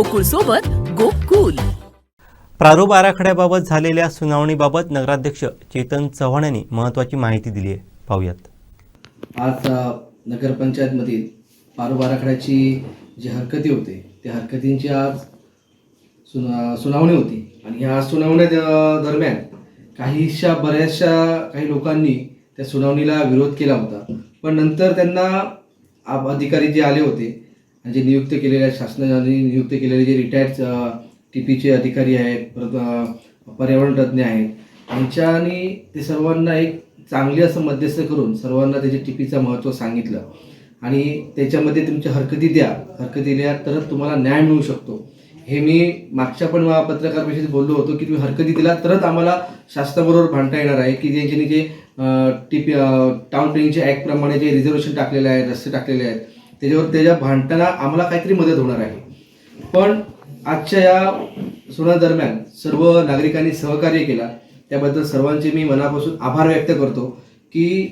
गोकुळ सोबत गोकुल. प्रारूप आराखड्याबाबत झालेल्या सुनावणीबाबत नगराध्यक्ष चेतन चव्हाण यांनी महत्त्वाची माहिती दिली आहे. पाहूयात. आज नगरपंचायतमधील पारोब आराखड्याची जी हरकती होते त्या हरकतींची आज सुना सुनावणी होती. आणि ह्या सुनावण्या दरम्यान काहीशा बऱ्याचशा काही लोकांनी त्या सुनावणीला विरोध केला होता. पण नंतर त्यांना आप- अधिकारी जे आले होते जे नियुक्त केलेले शासनाने नियुक्त केलेले जे रिटायर्ड टी पीचे अधिकारी आहेत परत अ, पर्यावरण तज्ज्ञ आहेत यांच्यानी ते सर्वांना एक चांगली असं मध्यस्थ करून सर्वांना त्याच्या टीपीचं महत्त्व सांगितलं. आणि त्याच्यामध्ये तुमच्या हरकती द्या. हरकती दिल्या तरच तुम्हाला न्याय मिळू शकतो. हे मी मागच्या पण पत्रकार परिषदेत बोललो होतो की तुम्ही हरकती दिला तरच आम्हाला शासनाबरोबर भांडता येणार आहे की ज्यांच्यानी जे टी पी टाउन प्लॅनिंगच्या ॲक्टप्रमाणे जे रिझर्वेशन टाकलेले आहे रस्ते टाकलेले आहेत त्याच्यावर त्याच्या भांडताना आम्हाला काहीतरी मदत होणार आहे. पण आजच्या या सुनादरम्यान सर्व नागरिकांनी सहकार्य केला. त्याबद्दल सर्वांचे मी मनापासून आभार व्यक्त करतो की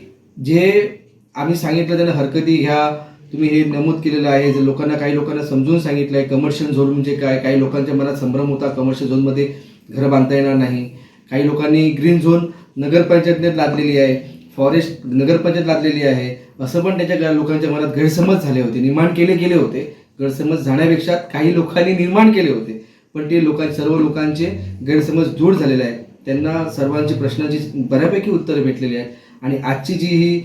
जे आम्ही सांगितलं त्यांना हरकती घ्या तुम्ही हे नमूद केलेलं आहे. जे लोकांना काही लोकांना समजून सांगितलं आहे कमर्शियल झोन म्हणजे काय? काही लोकांच्या मनात संभ्रम होता कमर्शियल झोनमध्ये घरं बांधता येणार नाही. काही लोकांनी ग्रीन झोन नगरपंचायतीने लादलेली आहे. फॉरेस्ट नगरपंचायत लादलेली आहे. असं पण त्याच्या लोकांच्या मनात गैरसमज झाले होते. निर्माण केले गेले होते. गैरसमज जाण्यापेक्षा काही लोकांनी निर्माण केले होते. पण ते लोकां सर्व लोकांचे गैरसमज दूर झालेले आहेत. त्यांना सर्वांची प्रश्नांची बऱ्यापैकी उत्तरं भेटलेली आहेत. आणि आजची जी ही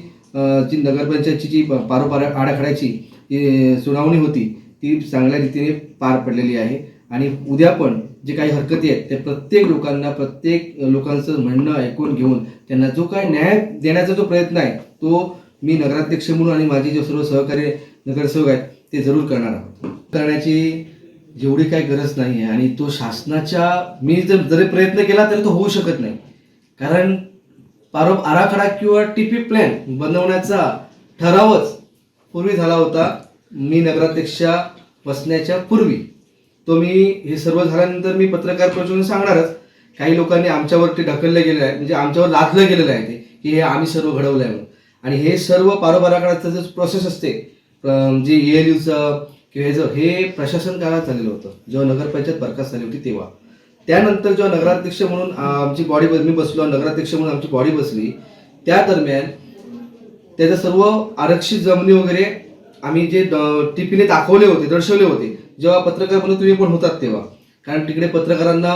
जी नगरपंचायतची जी प- पारोपार आराखड्याची जी सुनावणी होती ती चांगल्या रीतीने पार पडलेली आहे. आणि उद्या पण जे काही हरकती आहेत ते प्रत्येक लोकांना प्रत्येक लोकांचं म्हणणं ऐकून घेऊन त्यांना जो काही न्याय देण्याचा जो प्रयत्न आहे तो मी नगराध्यक्ष म्हणून आणि माझे जे सर्व सहकारी नगरसेवक आहेत ते जरूर करणार आहोत. करण्याची जेवढी काही गरज नाही आहे आणि तो शासनाच्या मी जर जरी प्रयत्न केला तरी तो होऊ शकत नाही. कारण पारो आराखडा किंवा टीपी प्लॅन बनवण्याचा ठरावच पूर्वी झाला होता. मी नगराध्यक्षा बसण्याच्या पूर्वी. तो मी हे सर्व झाल्यानंतर मी पत्रकार परिषदेतून सांगणारच. काही लोकांनी आमच्यावरती ढकललं गेलेलं आहे म्हणजे आमच्यावर लादलं गेलेलं आहे ते की हे आम्ही सर्व घडवलं आहे म्हणून. आणि हे सर्व पारोप जे प्रोसेस असते जे ए एल यूचं किंवा ह्याचं हे प्रशासन काळात चाललेलं होतं. जेव्हा नगरपंचायत बरखास्त झाली होती तेव्हा. त्यानंतर जेव्हा नगराध्यक्ष म्हणून आमची बॉडी मी बसलो नगराध्यक्ष म्हणून आमची बॉडी बसली त्या दरम्यान त्याचं सर्व आरक्षित जमिनी वगैरे आम्ही जे टिपीने दाखवले होते दर्शवले होते जेव्हा पत्रकार म्हणून तुम्ही पण होतात तेव्हा. कारण तिकडे पत्रकारांना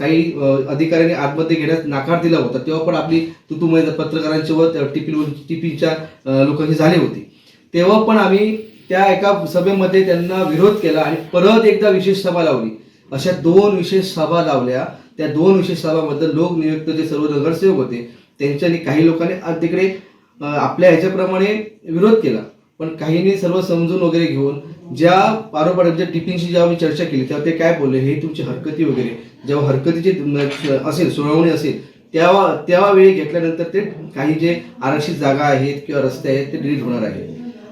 काही अधिकाऱ्यांनी आतमध्ये घेण्यास नाकार दिला होता. तेव्हा पण आपली तुतुमय पत्रकारांची व टिपिन टीपीच्या लोकांची झाली होती. तेव्हा पण आम्ही त्या एका सभेमध्ये त्यांना विरोध केला आणि परत एकदा विशेष सभा लावली. अशा दोन विशेष सभा लावल्या. त्या दोन विशेष सभाबद्दल लोकनियुक्त जे सर्व नगरसेवक होते त्यांच्यानी काही लोकांनी आज तिकडे आपल्या ह्याच्याप्रमाणे विरोध केला. पण काहींनी सर्व समजून वगैरे घेऊन ज्या पारोपार टिफिनशी जेव्हा मी चर्चा केली तेव्हा ते काय बोलले हे तुमची हरकती वगैरे. जेव्हा हरकतीचे असेल सुनावणी असेल तेव्हा तेव्हा वेळ घेतल्यानंतर ते काही जे आरक्षित जागा आहेत किंवा रस्ते आहेत ते डिलीट होणार आहे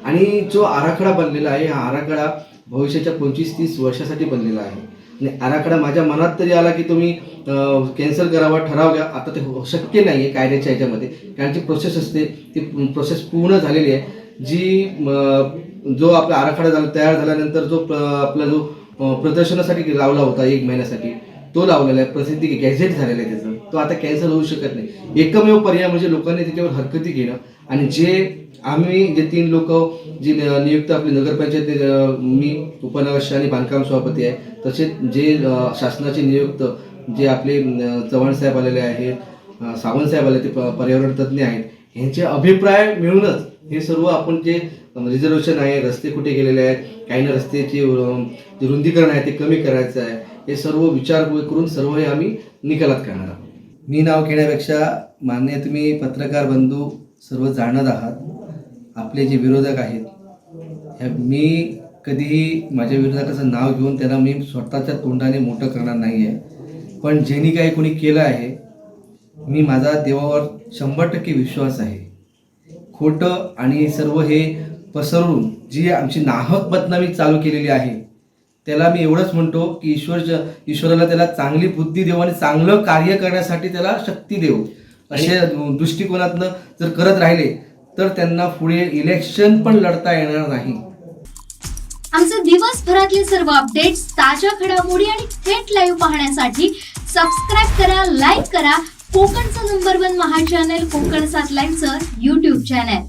आणि जो आराखडा बनलेला आहे हा आराखडा भविष्याच्या पंचवीस तीस वर्षासाठी बनलेला आहे. आणि आराखडा माझ्या मनात तरी आला की तुम्ही कॅन्सल करावा ठराव घ्या. आता ते हो- शक्य नाही आहे कायद्याच्या ह्याच्यामध्ये कारण जी प्रोसेस असते ती प्रोसेस पूर्ण झालेली आहे. जी जो आपला आराखडा झाला तयार झाल्यानंतर जो प्र- आपला जो प्रदर्शनासाठी लावला होता एक महिन्यासाठी तो लावलेला आहे. प्रसिद्धी गॅझेट झालेला आहे त्याचं. तो आता कॅन्सल होऊ शकत नाही. एकमेव पर्याय म्हणजे लोकांनी त्याच्यावर हरकती घेणं आणि जे आम्ही जे तीन लोक जी न- नियुक्त आपली नगरपंचायत मी उपनगरश आणि बांधकाम सभापती आहे. तसेच जे शासनाचे नियुक्त जे आपले चव्हाण साहेब आलेले आहेत सावंत साहेब आले ते प- पर्यावरण तज्ज्ञ आहेत. यांचे अभिप्राय मिळूनच हे सर्व आपण जे रिझर्वेशन आहे रस्ते कुठे गेलेले आहेत काही ना रस्त्याचे जे रुंदीकरण आहे ते कमी करायचं आहे हे सर्व विचार करून सर्व हे आम्ही निकालात करणार आहोत. मी नाव घेण्यापेक्षा मान्य तुम्ही पत्रकार बंधू सर्व जाणत आहात. आपले जे विरोधक आहेत ह्या मी कधीही माझ्या विरोधकाचं नाव घेऊन त्यांना मी स्वतःच्या तोंडाने मोठं करणार नाही आहे पण ज्यांनी काही कोणी केलं आहे मी माझा देवावर शंभर टक्के विश्वास आहे. खोटं आणि सर्व हे पसरवून जी आमची नाहक बदनामी चालू केलेली आहे त्याला मी एवढंच म्हणतो की ईश्वर ईश्वराला त्याला चांगली बुद्धी देऊ आणि चांगलं कार्य करण्यासाठी त्याला शक्ती देऊ. अशा दृष्टिकोनातनं जर करत राहिले तर त्यांना पुढे इलेक्शन पण लढता येणार नाही. आमचे दिवसभरातले सर्व अपडेट्स ताज्या घडामोडी आणि थेट लाईव्ह पाहण्यासाठी सबस्क्राईब करा लाईक करा कोकणचं नंबर वन महा चॅनल कोकण सात लाईनचं युट्यूब चॅनल